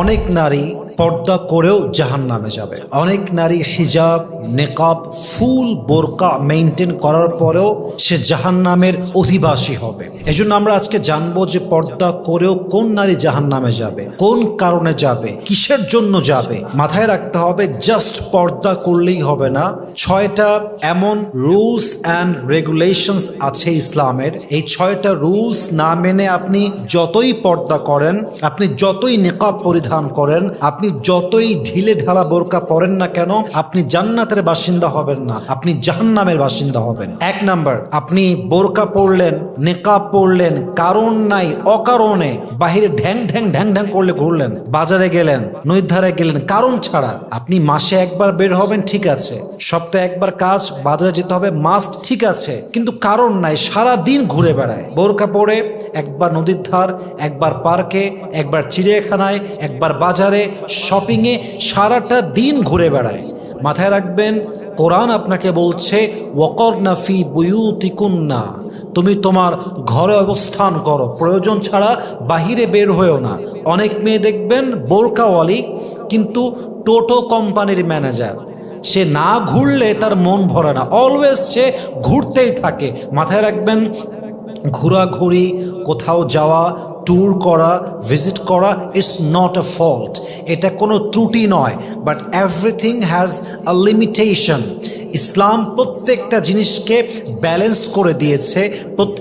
অনেক নারী পর্দা করেও জাহান নামে যাবে। অনেক নারী হিজাব, নেকাব, ফুল, বোরকা মেনটেন করার পরেও সে জাহান নামের অধিবাসী হবে। এজন্য আমরা আজকে জানব যে পর্দা করেও কোন নারী জাহান নামে যাবে, কোন কারণে যাবে, কিসের জন্য যাবে। মাথায় রাখতে হবে, জাস্ট পর্দা করলেই হবে না। ছয়টা এমন রুলস অ্যান্ড রেগুলেশনস আছে ইসলামের। এই ছয়টা রুলস না মেনে আপনি যতই পর্দা করেন, আপনি যতই নেকাব পরিধান করেন, আপনি যতই ঢিলে ঢালা বোরকা পরেন না কেন, আপনি জান্নাতের বাসিন্দা হবেন না, আপনি জাহান্নামের বাসিন্দা হবেন। এক নাম্বার, আপনি বোরকা পরলেন, নেকাব পরলেন, কারণ নাই, অকারণে বাহিরে ঢ্যাং ঢ্যাং ঢ্যাং ঢ্যাং করলে ঘুরলেন, বাজারে গেলেন নদীর ধারে গেলেন, কারণ ছাড়া আপনি মাসে একবার বের হবেন, ঠিক আছে। সপ্তাহে একবার কাজ, বাজারে যেতে হবে মাস্ট ঠিক আছে। কিন্তু কারণ নাই সারা দিন ঘুরে বেড়ায়। বোরকা পরে, একবার নদীর ধার, একবার পার্কে, একবার চিড়িয়াখানায় একবার বাজারে শপিংয়ে সারাটা দিন ঘুরে বেড়ায়। মাথায় রাখবেন, কোরআন আপনাকে বলছে ওকর নাফি বুয়ুতিকুন্না। তুমি তোমার ঘরে অবস্থান করো। প্রয়োজন ছাড়া বাহিরে বের হয়েও না। অনেক মেয়ে দেখবেন, বোরকাওয়ালি, কিন্তু টোটো কোম্পানির ম্যানেজার। সে না ঘুরলে তার মন ভরে না। অলওয়েজ সে ঘুরতেই থাকে। মাথায় রাখবেন, ঘোরাঘুরি, কোথাও যাওয়া ট্যুর করা ভিজিট করা ইজ নট আ ফল্ট এটা কোনো ত্রুটি নয় but everything has a limitation Islam প্রত্যেকটা জিনিসকে ব্যালেন্স করে দিয়েছে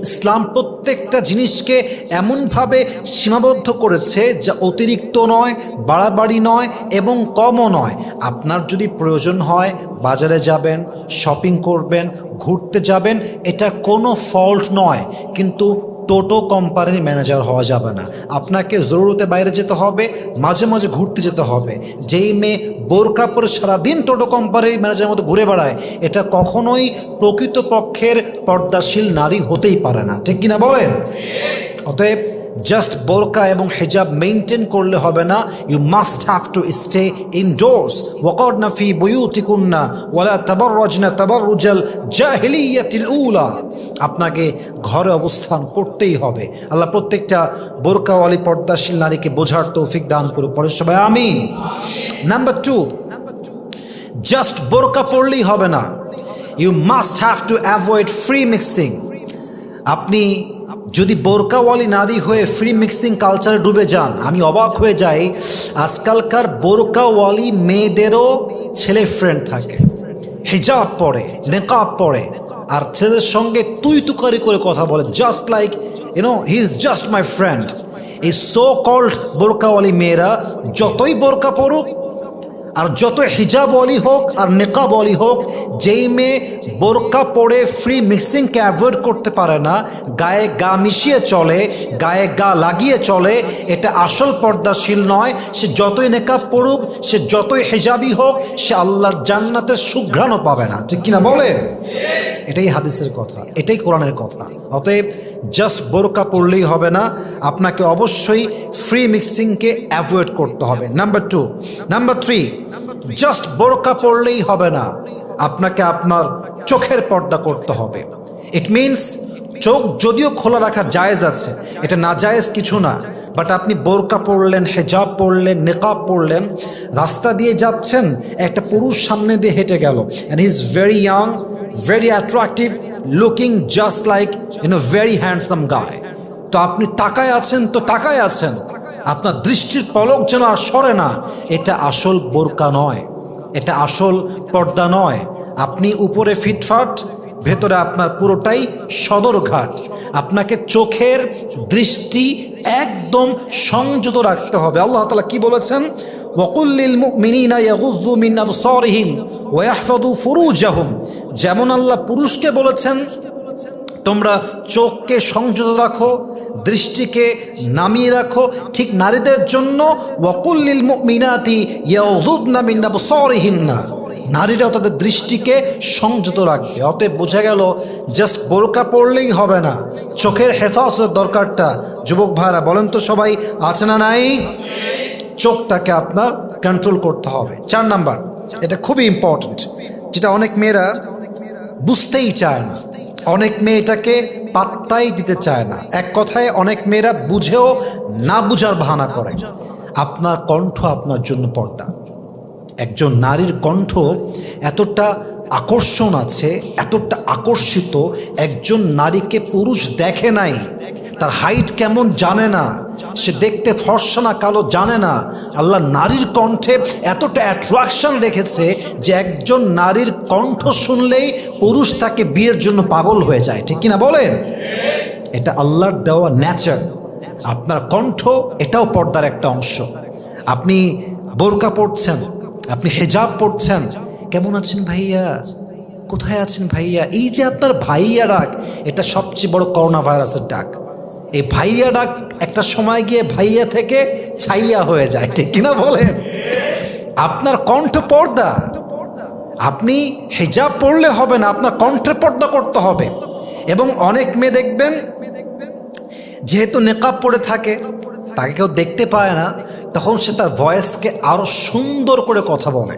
ইসলাম প্রত্যেকটা জিনিসকে এমনভাবে সীমাবদ্ধ করেছে যা অতিরিক্ত নয়, বাড়াবাড়ি নয় এবং কমও নয়। আপনার যদি প্রয়োজন হয়, বাজারে যাবেন শপিং করবেন, ঘুরতে যাবেন, এটা কোনো ফল্ট নয়। কিন্তু টোটো কোম্পানির ম্যানেজার হওয়া যাবে না। আপনাকে জরুরতে বাইরে যেতে হবে, মাঝে মাঝে ঘুরতে যেতে হবে। যেই মেয়ে বোরকা পরে সারাদিন টোটো কোম্পানির ম্যানেজারের মতো ঘুরে বেড়ায়, এটা কখনোই প্রকৃতপক্ষের পর্দাশীল নারী হতেই পারে না। ঠিক কিনা বলেন? অতএব জাস্ট বোরকা এবং হেজাব মেনটেন করলে হবে না। You must have to stay indoors ওয়াকরনা ফি বুয়ুতিকুন্না ওয়ালা তাবাররাজনা তাবাররুজাল জাহিলিয়াতিল উলা আপনাকে ঘরে অবস্থান করতেই হবে। আল্লাহ প্রত্যেকটা বোরকাওয়ালি, পর্দাশীল নারীকে বোঝার তৌফিক দান করুক। পরে সবাই আমি নাম্বার টু জাস্ট বোরকা পড়লেই হবে না। You must have to avoid free mixing আপনি যদি বোরকাওয়ালি নারী হয়ে ফ্রি মিক্সিং কালচারে ডুবে যান, আমি অবাক হয়ে যাই, আজকালকার বোরকাওয়ালি মেয়েদেরও ছেলে ফ্রেন্ড থাকে। হিজাব পরে, নেকাব পরে, আর ছেলেদের সঙ্গে তুই তুকারি করে কথা বলে just like you know he is just my friend এই সো কল্ড বোরকাওয়ালি মেয়েরা যতই বোরকা পড়ুক আর যত হিজাব অলি হোক আর নেকাব অলি হোক, যেই মেয়ে বোরকা পরে ফ্রি মিক্সিংকে অ্যাভয়েড করতে পারে না, গায়ে গা মিশিয়ে চলে, গায়ে গা লাগিয়ে চলে, এটা আসল পর্দাশীল নয়। সে যতই নেকাব পড়ুক সে যতই হেজাবি হোক, সে আল্লাহর জান্নাতের সুঘ্রাণও পাবে না। ঠিক কিনা বলেন? এটাই হাদিসের কথা, এটাই কোরআনের কথা। অতএব জাস্ট বোরকা পড়লেই হবে না, আপনাকে অবশ্যই ফ্রি মিক্সিংকে অ্যাভয়েড করতে হবে। Number two number three just বোরকা পড়লেই হবে না, আপনাকে আপনার চোখের পর্দা করতে হবে। ইট মিনস চোখ যদিও খোলা রাখা জায়েজ আছে, এটা না জায়েজ কিছু না বাট আপনি বোরকা পরলেন, হেজাব পরলেন, নেকাব পরলেন, রাস্তা দিয়ে যাচ্ছেন, একটা পুরুষ সামনে দিয়ে হেঁটে গেল and is very young very attractive looking just like you know very handsome guy তো আপনি তাকায় আছেন, তো তাকায় আছেন। আপনার দৃষ্টির পলক যেন আর সরে না, এটা আসল বোরকা নয়। এটা আসল পর্দা নয়। আপনি উপরে ফিটফাট, ভেতরে আপনার পুরোটাই সদরঘাট। আপনাকে চোখের দৃষ্টি একদম সংযত রাখতে হবে। আল্লাহ তালা কি বলেছেন? ওয়াকুল্লিল মুমিনিনা ইয়াগুযযু মিন আবসারিহিম ওয়া ইয়াহফাযু ফুরুজাহুম। যেমন আল্লাহ পুরুষকে বলেছেন, তোমরা চোখকে সংযত রাখো, দৃষ্টিকে নামিয়ে রাখো, ঠিক নারীদের জন্য ওয়াকুল্লিল মুমিনাতি ইয়াউযুদনা মিন আবসারিহিন্না। নারীরাও তাদের দৃষ্টিকে সংযত রাখবে। অতএব বোঝা গেল, জাস্ট বোরকা পড়লেই হবে না। চোখের হেফাজতের দরকারটা। যুবক ভাইরা, বলেন তো সবাই, আছে না নাই? চোখটাকে আপনার কন্ট্রোল করতে হবে। চার নাম্বার, এটা খুবই ইম্পর্ট্যান্ট যেটা অনেক মেয়েরা বুঝতেই চায় না। অনেক মেয়ে এটাকে পাত্তাই দিতে চায় না। এক কথায় অনেক মেয়েরা বুঝেও না বুঝার বাহানা করে। আপনার কণ্ঠ আপনার জন্য পর্দা। একজন নারীর কণ্ঠ এতটা আকর্ষণ আছে, এতটা আকর্ষিত, একজন নারীকে পুরুষ দেখে নাই, তার হাইট কেমন জানে না। সে দেখতে ফর্সা না, কালো জানে না। আল্লাহ নারীর কণ্ঠে এতটা অ্যাট্রাকশন রেখেছে যে একজন নারীর কণ্ঠ শুনলেই পুরুষ তাকে বিয়ের জন্য পাগল হয়ে যায়। ঠিক কিনা বলেন? এটা আল্লাহর দেওয়া ন্যাচার আপনার কণ্ঠ, এটাও পর্দার একটা অংশ। আপনি বোরকা পড়ছেন আপনি হেজাব পড়ছেন কেমন আছেন ভাইয়া? কোথায় আছেন ভাইয়া? এই যে আপনার ভাইয়া ডাক এটা সবচেয়ে বড় করোনা ভাইরাসের ডাক। এই ভাইয়া ডাক একটা সময় গিয়ে ভাইয়া থেকে ছাইয়া হয়ে যায়, ঠিক কিনা বলেন? আপনার কণ্ঠ পর্দা। আপনি হেজাব পড়লে হবে না, আপনার কণ্ঠের পর্দা করতে হবে। এবং অনেক মেয়ে দেখবেন, যেহেতু নেকাব পড়ে থাকে, তাকে কেউ দেখতে পায় না, তখন সে তার ভয়েসকে আরও সুন্দর করে কথা বলে।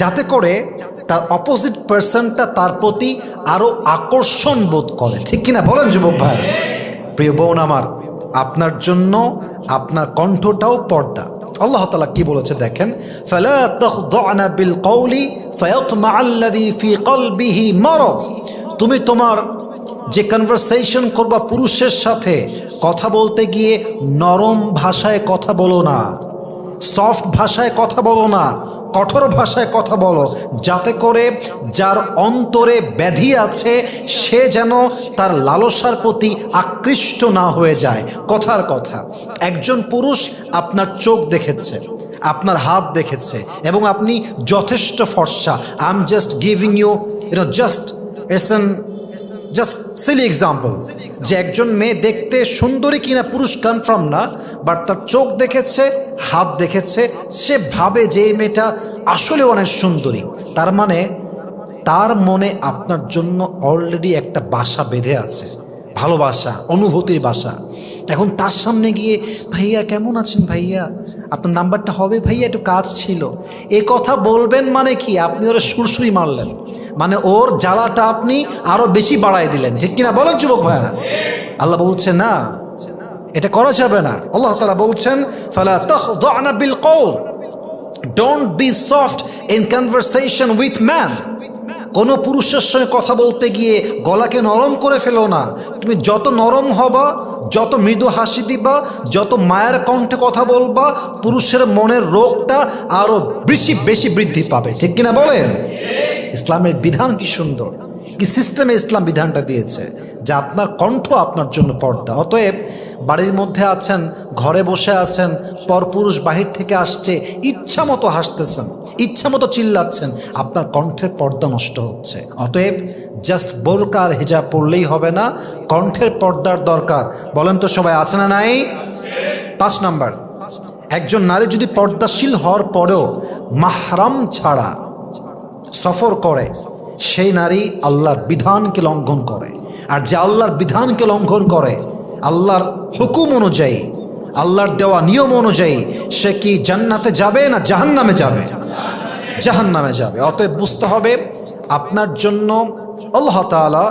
যাতে করে তার অপোজিট পার্সনটা তার প্রতি আরও আকর্ষণ বোধ করে, ঠিক কিনা বলেন, যুবক ভাই। প্রিয় বোন আমার, আপনার জন্য আপনার কণ্ঠটাও পর্দা। আল্লাহ তালা কি বলেছে দেখেন? তুমি তোমার যে কনভারসেশন করবা পুরুষের সাথে, কথা বলতে গিয়ে নরম ভাষায় কথা বলো না। সফট ভাষায় কথা বলো না, কঠোর ভাষায় কথা বলো। যাতে করে যার অন্তরে ব্যাধি আছে, সে যেন তার লালসার প্রতি আকৃষ্ট না হয়ে যায়। কথার কথা, একজন পুরুষ আপনার চোখ দেখেছে, আপনার হাত দেখেছে, এবং আপনি যথেষ্ট ফর্সা। I am just giving you you know just এসন just silly example যে একজন মেয়ে দেখতে সুন্দরী কিনা পুরুষ কনফার্ম না বাট তার চোখ দেখেছে হাত দেখেছে, সে ভাবে যে মেয়েটা আসলে অনেক সুন্দরী। তার মানে তার মনে আপনার জন্য অলরেডি একটা বাসা বেঁধে আছে। ভালোবাসা অনুভূতির বাসা। এখন তার সামনে গিয়ে, ভাইয়া, কেমন আছেন ভাইয়া? আপনার নাম্বারটা হবে? ভাইয়া, একটু কাজ ছিল। এ কথা বলবেন মানে কি? আপনি ওরা সুরসুরি মারলেন। মানে ওর জ্বালাটা আপনি আরও বেশি বাড়াই দিলেন। ঠিক কিনা? বলেন যুবক ভাইয়ারা। আল্লাহ বলছে, না। এটা করা যাবে না। আল্লাহ তালা বলছেন, ফালা তাখদানা বিল Kaul. Don't be soft in conversation with man কোনো পুরুষের সঙ্গে কথা বলতে গিয়ে গলাকে নরম করে ফেলো না। তুমি যত নরম হবা, যত মৃদু হাসি দিবা, যত মায়ের কণ্ঠে কথা বলবা, পুরুষের মনের রোগটা আরও বেশি বেশি বৃদ্ধি পাবে। ঠিক কিনা বলেন? ইসলামের বিধান কি সুন্দর? কি সিস্টেমে ইসলাম বিধানটা দিয়েছে? যে আপনার কণ্ঠ আপনার জন্য পর্দা। অতএব বাড়ির মধ্যে আছেন, ঘরে বসে আছেন, পরপুরুষ বাহির থেকে আসছে, ইচ্ছা মতো হাসতেছেন, ইচ্ছা মতো চিল্লাচ্ছেন। আপনার কণ্ঠের পর্দা নষ্ট হচ্ছে। অতএব জাস্ট বোরকা আর হিজাব পড়লেই হবে না, কণ্ঠের পর্দার দরকার। বলেন তো সবাই, আছে না নাই? পাঁচ নাম্বার। একজন নারী যদি পর্দাশীল হওয়ার পরেও মাহরাম ছাড়া সফর করে, সেই নারী আল্লাহর বিধানকে লঙ্ঘন করে। আর যে আল্লাহর বিধানকে লঙ্ঘন করে আল্লাহর হুকুম অনুযায়ী, আল্লাহর দেওয়া নিয়ম অনুযায়ী সে কি জান্নাতে যাবে না জাহান্নামে যাবে? জাহান্নামে যাবে। অতএব বুঝতে হবে, আপনার জন্য আল্লাহ তাআলা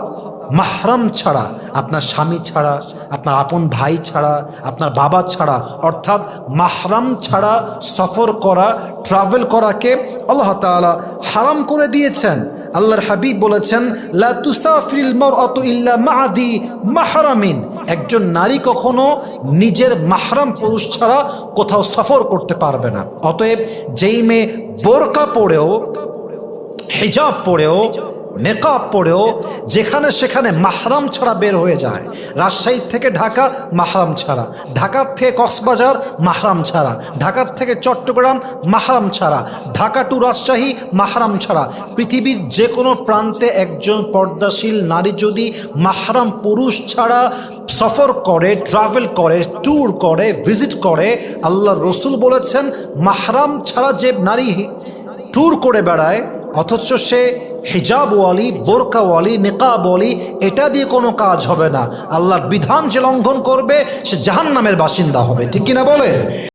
মাহরাম ছাড়া, আপনার স্বামী ছাড়া, আপনার আপন ভাই ছাড়া, আপনার বাবা ছাড়া, অর্থাৎ মাহরাম ছাড়া সফর করা ট্রাভেল করাকে আল্লাহ তাআলা হারাম করে দিয়েছেন। আল্লাহর হাবিব বলেছেন মাহরামিন। একজন নারী কখনো নিজের মাহরাম পুরুষ ছাড়া কোথাও সফর করতে পারবে না। অতএব যেই মেয়ে বোরকা পড়েও হিজাব পড়েও নেকাব পড়েও যেখানে সেখানে মাহরাম ছাড়া বের হয়ে যায়। রাজশাহী থেকে ঢাকা, মাহরাম ছাড়া। ঢাকার থেকে কক্সবাজার, মাহরাম ছাড়া। ঢাকার থেকে চট্টগ্রাম, মাহরাম ছাড়া। ঢাকা টু রাজশাহী, মাহরাম ছাড়া। পৃথিবীর যে কোনো প্রান্তে একজন পর্দাশীল নারী যদি মাহরাম পুরুষ ছাড়া সফর করে ট্রাভেল করে ট্যুর করে ভিজিট করে, আল্লাহ রসুল বলেছেন, মাহরাম ছাড়া যে নারী ট্যুর করে বেড়ায়, অথচ সে হিজাবওয়ালি বোরকাওয়ালি নেকাবওয়ালি এটা দিয়ে কোনো কাজ হবে না। আল্লাহর বিধান যে লঙ্ঘন করবে, সে জাহান নামের বাসিন্দা হবে। ঠিক কিনা বলে